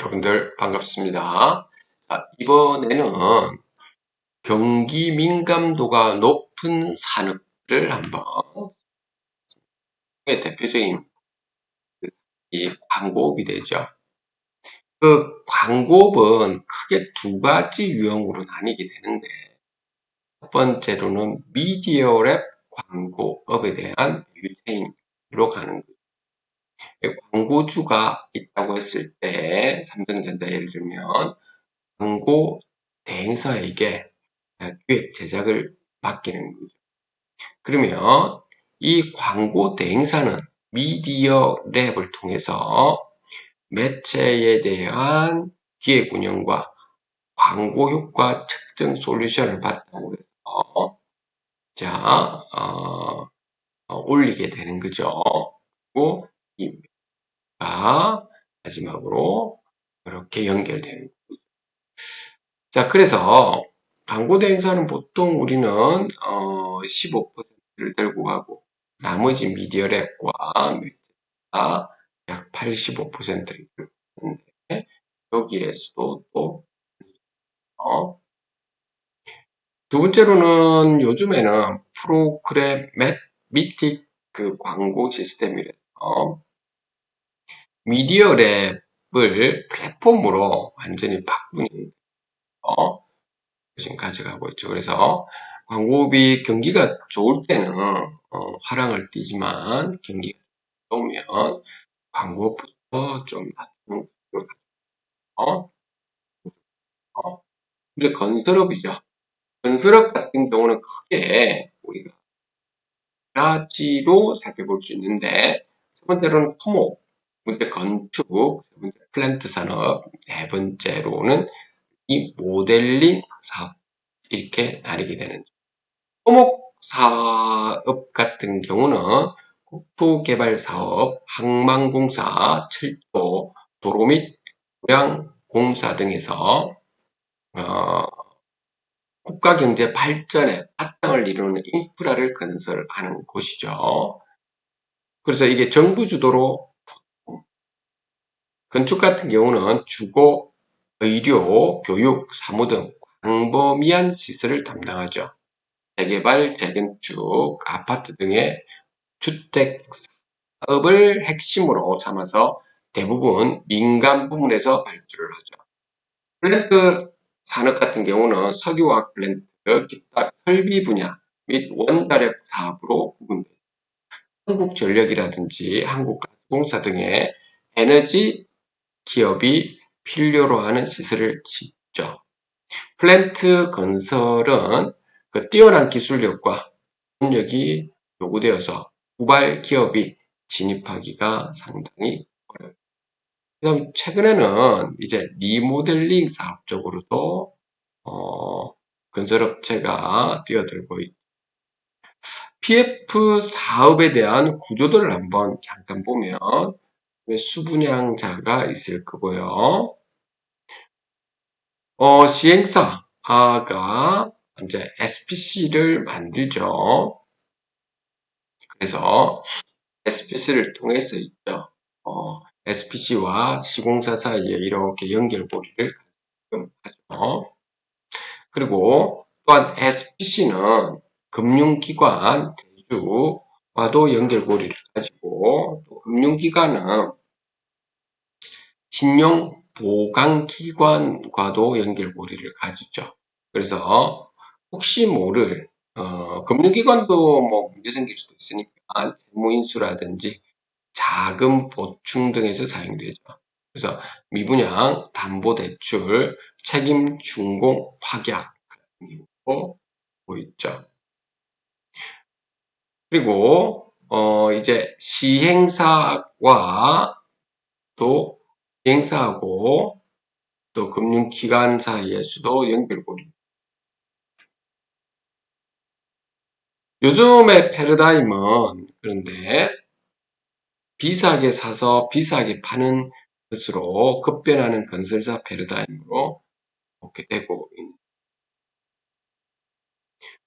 여러분들 반갑습니다. 자, 이번에는 경기 민감도가 높은 산업을 한번 대표적인 이 광고업이 되죠. 그 광고업은 크게 두 가지 유형으로 나뉘게 되는데 첫 번째로는 미디어 랩 광고업에 대한 유체인으로 가는 거죠. 광고주가 있다고 했을 때 삼성전자 예를 들면 광고 대행사에게 기획 제작을 맡기는 거죠. 그러면 이 광고 대행사는 미디어 랩을 통해서 매체에 대한 기획 운영과 광고 효과 측정 솔루션을 바탕으로 해서 자 어, 어, 올리게 되는 거죠. 그리고 자, 마지막으로 이렇게 연결되는 거죠. 자, 그래서 광고 대행사는 보통 우리는 어, 15%를 들고 가고 나머지 미디어랩과 매체가 약 85%를 들고 가는데 여기에서도 또 어, 두 번째로는 요즘에는 프로그래매틱 그 광고 시스템이라서 미디어 랩을 플랫폼으로 완전히 바꾸는 어, 지금 가져가고 있죠. 그래서 광고비 경기가 좋을 때는 어, 화랑을 띠지만 경기가 좋으면 광고부터 좀 낮추는 어? 어? 근데 건설업이죠. 건설업 같은 경우는 크게 우리가 가지로 살펴볼 수 있는데 첫 번째로는 토목, 번째 건축, 세 번째 플랜트 산업, 네 번째로는 이 모델링 사업 이렇게 나뉘게 되는 토목 사업 같은 경우는 국토개발 사업, 항만공사, 철도, 도로 및 고량공사 등에서 어, 국가 경제 발전의 바탕을 이루는 인프라를 건설하는 곳이죠. 그래서 이게 정부 주도로 건축 같은 경우는 주거, 의료, 교육, 사무 등 광범위한 시설을 담당하죠. 재개발, 재건축, 아파트 등의 주택 사업을 핵심으로 삼아서 대부분 민간 부문에서 발주를 하죠. 플랜트 산업 같은 경우는 석유화학 플랜트, 기타 설비 분야 및 원자력 사업으로 구분됩니다. 한국전력이라든지 한국가스공사 등의 에너지 기업이 필요로 하는 시설을 짓죠. 플랜트 건설은 그 뛰어난 기술력과 능력이 요구되어서 후발 기업이 진입하기가 상당히 어려워요. 그 다음 최근에는 이제 리모델링 사업 적으로도 어, 건설업체가 뛰어들고 있죠. PF 사업에 대한 구조들을 한번 잠깐 보면 수분양자가 있을 거고요. 어, 시행사가 이제 SPC를 만들죠. 그래서 SPC를 통해서 있죠. 어, SPC와 시공사 사이에 이렇게 연결고리를 하죠. 그리고 또한 SPC는 금융기관, 대주와도 연결고리를 가지고 또 금융기관은 신용 보강 기관과도 연결고리를 가지죠. 그래서 혹시 모를 어, 금융기관도 뭐 문제 생길 수도 있으니까 재무인수라든지 자금 보충 등에서 사용되죠. 그래서 미분양, 담보대출, 책임 준공, 확약 같은 경우 보이죠. 그리고 어, 이제 시행사와 또시 행사하고 또 금융기관 사이의 수도 연결고리. 요즘의 패러다임은 그런데 비싸게 사서 비싸게 파는 것으로 급변하는 건설사 패러다임으로 이렇게 되고 있는.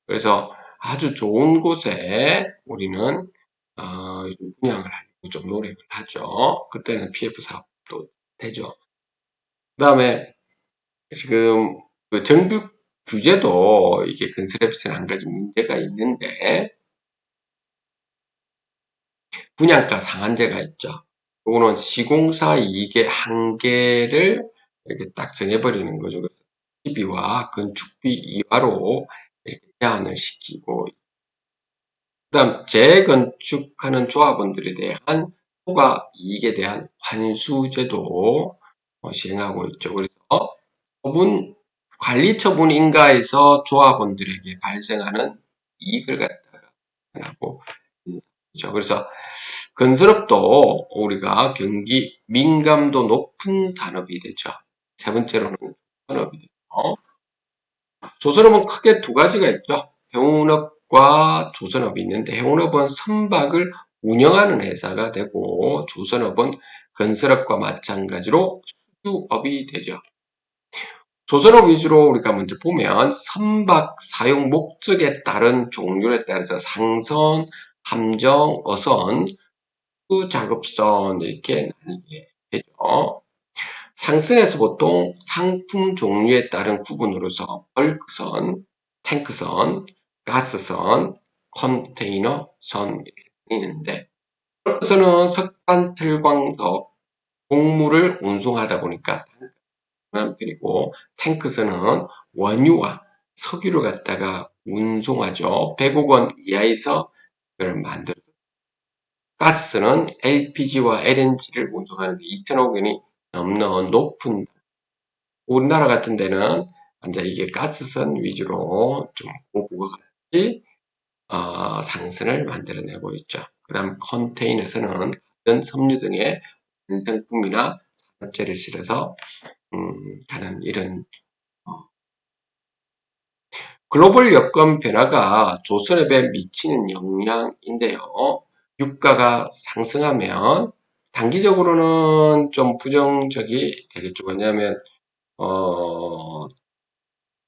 그래서 아주 좋은 곳에 우리는 어, 분양을 하려고 좀 노력을 하죠. 그때는 PF 사업도 되죠. 그 다음에 지금 그 정비 규제도 이게 건설업체는 한 가지 문제가 있는데 분양가 상한제가 있죠. 이거는 시공사 이익의 한계를 이렇게 딱 정해버리는 거죠. 시비와 건축비 이하로 제한을 시키고 그 다음 재건축하는 조합원들에 대한 초과 이익에 대한 환수제도 어, 시행하고 있죠. 그래서 처분 관리 처분 인가에서 조합원들에게 발생하는 이익을 갖다가 하고 있죠. 그래서 건설업도 우리가 경기 민감도 높은 산업이 되죠. 세 번째로는 조선업이 되죠. 조선업은 크게 두 가지가 있죠. 해운업과 조선업이 있는데 해운업은 선박을 운영하는 회사가 되고 조선업은 건설업과 마찬가지로 수주업이 되죠. 조선업 위주로 우리가 먼저 보면 선박 사용 목적에 따른 종류에 따라서 상선, 함정, 어선, 작업선 이렇게 나뉘게 되죠. 상선에서 보통 상품 종류에 따른 구분으로서 벌크선, 탱크선, 가스선, 컨테이너선 있는데 벌크선은 석탄 틀광석, 곡물을 운송하다 보니까 그리고 탱크선은 원유와 석유를 갖다가 운송하죠. 100억 원 이하에서 그걸 만들 가스는 LPG와 LNG를 운송하는 데 2천억 원이 넘는 높은 우리나라 같은 데는 이제 이게 가스선 위주로 좀 고부가 같이 어, 상선을 만들어내고 있죠. 그 다음 컨테이너선은 같은 섬유 등의 완성품이나 산업재를 실어서 음, 가는 이런 어, 글로벌 여건 변화가 조선업에 미치는 영향인데요. 유가가 상승하면 단기적으로는 좀 부정적이 되겠죠. 왜냐하면 어,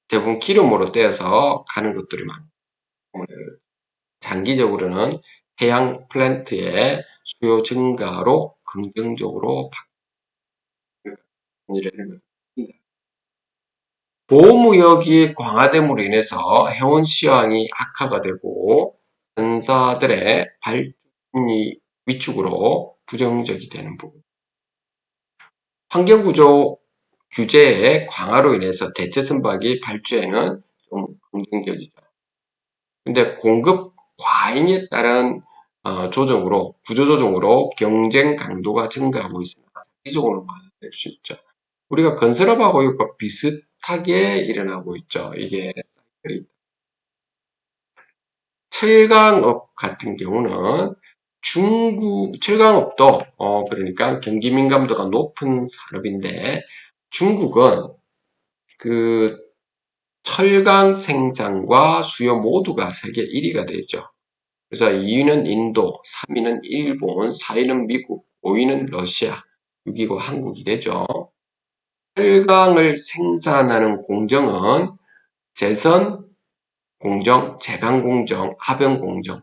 대부분 기름으로 떼어서 가는 것들이 많고 장기적으로는 해양 플랜트의 수요 증가로 긍정적으로 바뀌는 보호무역이 강화됨으로 인해서 해운 시황이 악화가 되고 선사들의 발전이 위축으로 부정적이 되는 부분. 환경구조 규제의 강화로 인해서 대체 선박이 발주에는 좀 긍정적이죠. 근데 공급 과잉에 따른 어, 조정으로 구조조정으로 경쟁 강도가 증가하고 있습니다. 이쪽으로 말할 수 있죠. 우리가 건설업하고 이거 비슷하게 일어나고 있죠. 이게 철강업 같은 경우는 중국 철강업도 어 그러니까 경기 민감도가 높은 산업인데 중국은 그 철강 생산과 수요 모두가 세계 1위가 되죠. 그래서 2위는 인도, 3위는 일본, 4위는 미국, 5위는 러시아, 6위고 한국이 되죠. 철강을 생산하는 공정은 재선 공정, 제강 공정, 하병 공정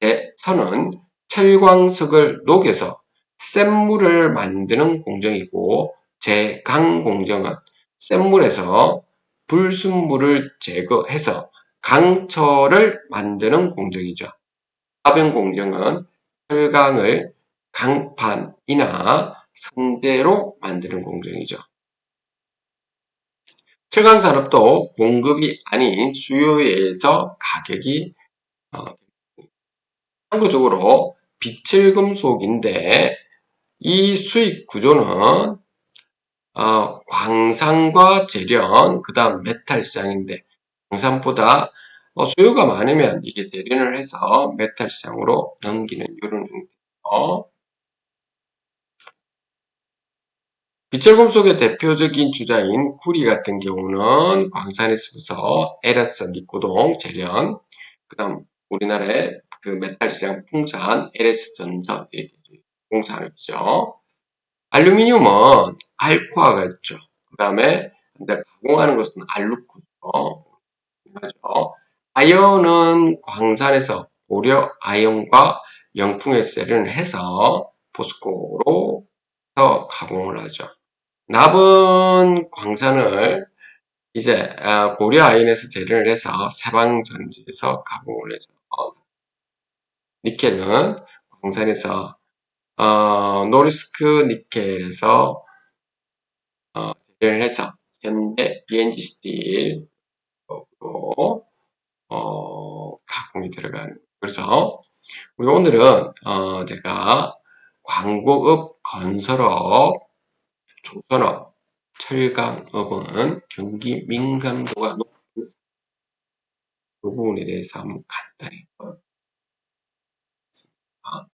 재선은 철광석을 녹여서 센 물을 만드는 공정이고 제강 공정은 센 물에서 불순물을 제거해서 강철을 만드는 공정이죠. 하병 공정은 철강을 강판이나 성대로 만드는 공정이죠. 철강 산업도 공급이 아닌 수요에 의해서 가격이 어, 참고적으로 비철금속인데 이 수익 구조는 어, 광산과 재련, 그 다음 메탈 시장인데 광산보다 어, 수요가 많으면 이게 재련을 해서 메탈 시장으로 넘기는 이런 형태죠. 비철금속의 대표적인 주자인 구리 같은 경우는 광산에서부터 에라스, 니코동, 재련, 그 다음 우리나라의 그 메탈 시장 풍산, LS전자 이렇게 공사를 했죠. 알루미늄은 알코아가 있죠. 그 다음에 가공하는 것은 알루코죠. 아이언은 광산에서 고려 아이언과 영풍의 셀을 해서 포스코로 가공을 하죠. 남은 광산을 이제 어, 고려 아인에서 재련을 해서 세방전지에서 가공을 해서 니켈은 광산에서 어, 노리스크 니켈에서 어, 재련을 해서 현대 BNG 스틸로 어, 가공이 들어가는 그래서 우리 오늘은 어, 제가 광고업, 건설업, 조선업, 철강업은 경기 민감도가 높은 그 부분에 대해서 한번 간단히